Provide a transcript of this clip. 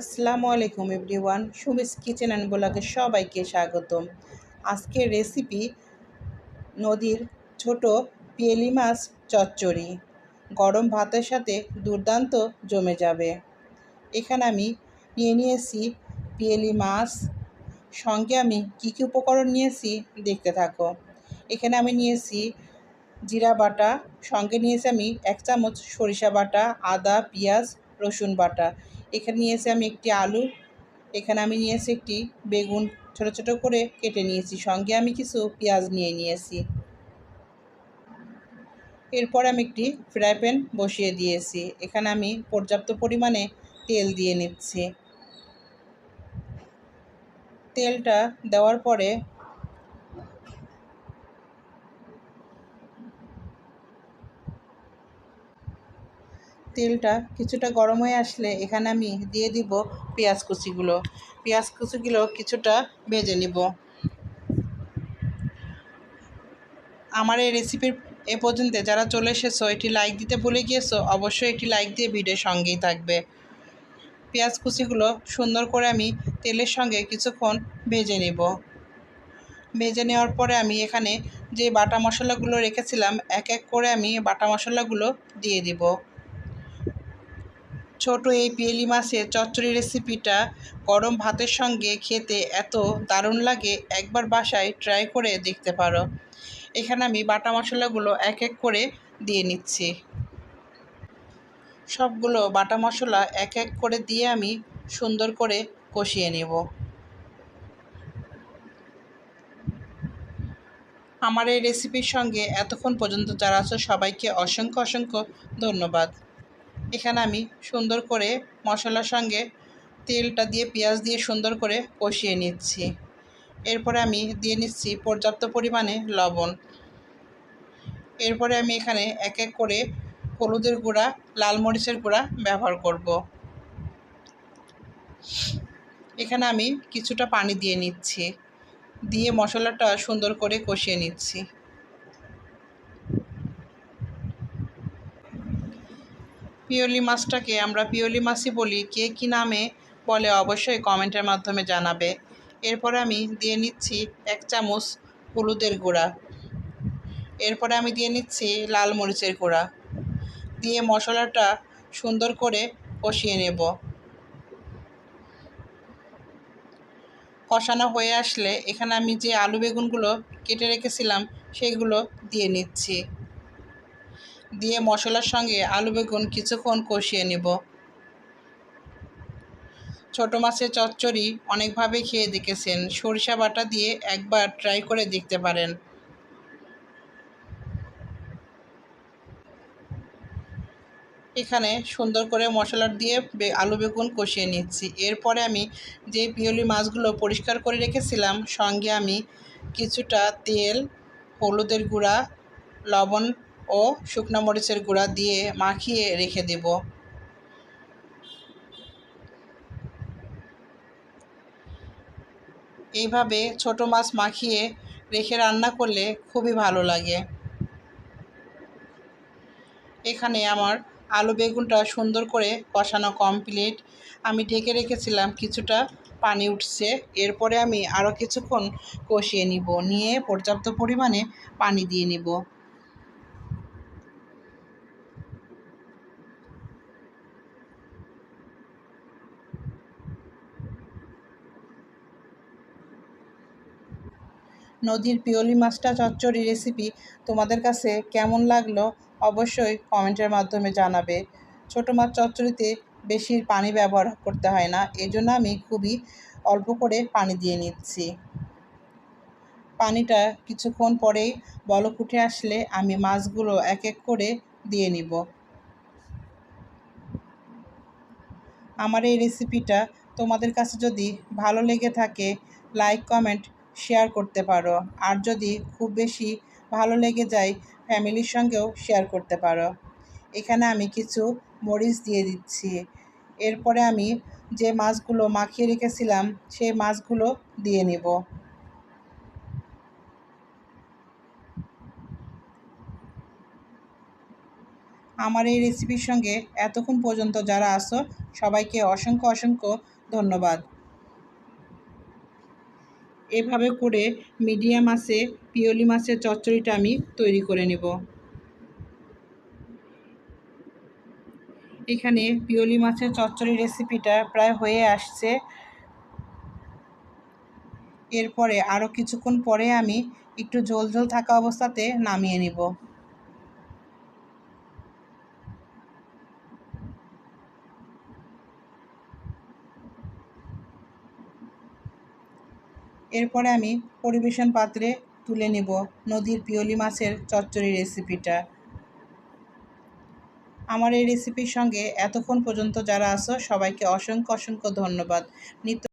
আসসালামু আলাইকুম everyone. Sumi's kitchen and ব্লগে সবাইকে স্বাগতম। আজকের রেসিপি নদীর ছোট পিয়েলি মাছ চচ্চড়ি। গরম ভাতের সাথে দুর্দান্ত জমে যাবে। এখানে আমি নিয়ে নিয়েছি পিয়েলি মাছ। সঙ্গে আমি কী কী উপকরণ নিয়েছি দেখতে থাকো। এখানে আমি নিয়েছি জিরা বাটা, সঙ্গে নিয়েছি আমি এক চামচ সরিষা বাটা, আদা, পেঁয়াজ, রসুন বাটা। এখানে নিয়েছি আমি একটি আলু, এখানে আমি নিয়েছি একটি বেগুন ছোট ছোট করে কেটে নিয়েছি। সঙ্গে আমি কিছু পেঁয়াজ নিয়ে নিয়েছি। এরপর আমি একটি ফ্রাই প্যান বসিয়ে দিয়েছি। এখানে আমি পর্যাপ্ত পরিমাণে তেল দিয়ে নিচ্ছি। তেলটা দেওয়ার পরে তেলটা কিছুটা গরম হয়ে আসলে এখানে আমি দিয়ে দিব পেঁয়াজ কুচিগুলো। পেঁয়াজ কুচিগুলো কিছুটা ভেজে নিব। আমার এই রেসিপির এ পর্যন্ত যারা চলে এসেছ, এটি লাইক দিতে ভুলে গিয়েছো, অবশ্যই একটি লাইক দিয়ে ভিডিওর সঙ্গেই থাকবে। পেঁয়াজ কুচিগুলো সুন্দর করে আমি তেলের সঙ্গে কিছুক্ষণ ভেজে নেব। ভেজে নেওয়ার পরে আমি এখানে যে বাটা মশলাগুলো রেখেছিলাম, এক এক করে আমি বাটা মশলাগুলো দিয়ে দিব। ছোট এই পিয়েলি মাছের চচ্চড়ি রেসিপিটা গরম ভাতের সঙ্গে খেতে এত দারুণ লাগে, একবার বাসায় ট্রাই করে দেখতে পারো। এখানে আমি বাটা মশলাগুলো এক এক করে দিয়ে নিচ্ছি। সবগুলো বাটা মশলা এক এক করে দিয়ে আমি সুন্দর করে কষিয়ে নেব। আমার এই রেসিপির সঙ্গে এতক্ষণ পর্যন্ত যারা আছো, সবাইকে অসংখ্য অসংখ্য ধন্যবাদ। এখানে আমি সুন্দর করে মশলার সঙ্গে তেলটা দিয়ে, পেঁয়াজ দিয়ে সুন্দর করে কষিয়ে নিচ্ছি। এরপরে আমি দিয়ে নিচ্ছি পর্যাপ্ত পরিমাণে লবণ। এরপরে আমি এখানে এক এক করে হলুদের গুঁড়া, লাল মরিচের গুঁড়া ব্যবহার করব। এখানে আমি কিছুটা পানি দিয়ে নিচ্ছি। দিয়ে মশলাটা সুন্দর করে কষিয়ে নিচ্ছি। পিওলি মাছটাকে আমরা পিওলি মাছই বলি, কে কী নামে বলে অবশ্যই কমেন্টের মাধ্যমে জানাবে। এরপরে আমি দিয়ে নিচ্ছি এক চামচ হলুদের গুঁড়া। এরপরে আমি দিয়ে নিচ্ছি লাল মরিচের গুঁড়া। দিয়ে মশলাটা সুন্দর করে কষিয়ে নেব। কষানো হয়ে আসলে এখানে আমি যে আলু বেগুনগুলো কেটে রেখেছিলাম, সেগুলো দিয়ে নিচ্ছি। দিয়ে মশলার সঙ্গে আলু, বেগুন কিছুক্ষণ কষিয়ে নেব। ছোট মাছের চচ্চড়ি অনেকভাবে খেয়ে দেখেছেন। সরিষা বাটা দিয়ে একবার ট্রাই করে দেখতে পারেন। এখানে সুন্দর করে মশলা দিয়ে আলু, বেগুন কষিয়ে নিচ্ছি। এরপরে আমি যে পিওলি মাছগুলো পরিষ্কার করে রেখেছিলাম, সঙ্গে আমি কিছুটা তেল, হলুদের গুঁড়া, লবণ ও শুকনো মরিচের গুঁড়া দিয়ে মাখিয়ে রেখে দেব। এইভাবে ছোট মাছ মাখিয়ে রেখে রান্না করলে খুবই ভালো লাগে। এখানে আমার আলু বেগুনটা সুন্দর করে কষানো কমপ্লিট। আমি ঢেকে রেখেছিলাম কিছুটা, পানি উঠছে। এরপরে আমি আরও কিছুক্ষণ কষিয়ে নিব। নিয়ে পর্যাপ্ত পরিমাণে পানি দিয়ে নিব। নদীর পিওলি মাছটা চচ্চড়ি রেসিপি তোমাদের কাছে কেমন লাগল অবশ্যই কমেন্টের মাধ্যমে জানাবে। ছোটো মাছ চচ্চড়িতে বেশি পানি ব্যবহার করতে হয় না, এজন্য আমি খুবই অল্প করে পানি দিয়ে নিচ্ছি। পানিটা কিছুক্ষণ পরেই বলক উঠে আসলে আমি মাছগুলো এক এক করে দিয়ে নিব। আমার এই রেসিপিটা তোমাদের কাছে যদি ভালো লেগে থাকে লাইক কমেন্ট শেয়ার করতে পারো। আর যদি খুব বেশি ভালো লেগে যায়, ফ্যামিলির সঙ্গেও শেয়ার করতে পারো। এখানে আমি কিছু মরিচ দিয়ে দিচ্ছি। এরপরে আমি যে মাছগুলো মাখিয়ে রেখেছিলাম, সেই মাছগুলো দিয়ে নেব। আমার এই রেসিপির সঙ্গে এতক্ষণ পর্যন্ত যারা আসো সবাইকে অসংখ্য অসংখ্য ধন্যবাদ। এভাবে করে মিডিয়াম আছে পিওলি মাছের চচ্চড়িটা আমি তৈরি করে নেব। এখানে পিওলি মাছের চচ্চড়ি রেসিপিটা প্রায় হয়ে আসছে। এরপরে আরও কিছুক্ষণ পরে আমি একটু ঝোল ঝোল থাকা অবস্থাতে নামিয়ে নিব। এরপরে আমি পরিবেশন পাত্রে তুলে নেব নদীর পিওলি মাছের চচ্চড়ি রেসিপিটা। আমার এই রেসিপির সঙ্গে এতক্ষণ পর্যন্ত যারা আসো সবাইকে অসংখ্য অসংখ্য ধন্যবাদ। নিত্য